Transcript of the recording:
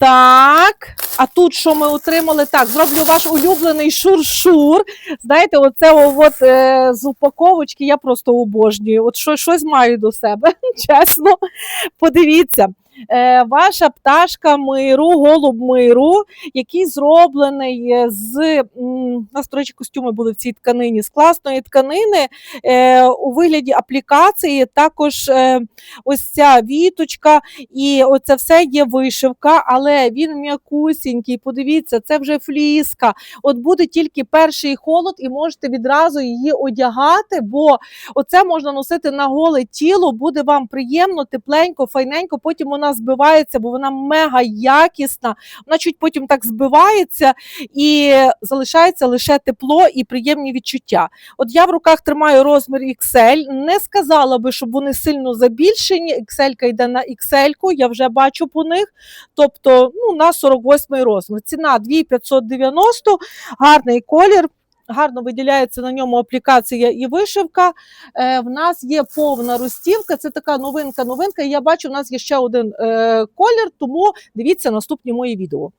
Так, а тут що ми отримали? Так, зроблю ваш улюблений шур-шур. Знаєте, оце от, е, з упаковочки я просто обожнюю. От що, щось маю до себе, чесно. Подивіться. Е, ваша пташка миру, голуб миру, який зроблений з у нас, до речі, костюми були в цій тканині з класної тканини е, у вигляді аплікації. Також е, ось ця віточка, і оце все є вишивка, але він м'якусінький. Подивіться, це вже фліска. От буде тільки перший холод, і можете відразу її одягати, бо оце можна носити на голе тіло, буде вам приємно, тепленько, файненько. Потім вона збивається, бо вона мега якісна. Вона чуть потім так збивається і залишається лише тепло і приємні відчуття. От я в руках тримаю розмір XL. Не сказала би, щоб вони сильно забільшені. XL йде на XL, я вже бачу по них. Тобто ну, на 48 розмір. Ціна 2590, гарний колір. Гарно виділяється на ньому аплікація і вишивка. Е, в нас є повна розстівка. Це така новинка. Новинка. І я бачу, в нас є ще один е, колір, тому дивіться наступні мої відео.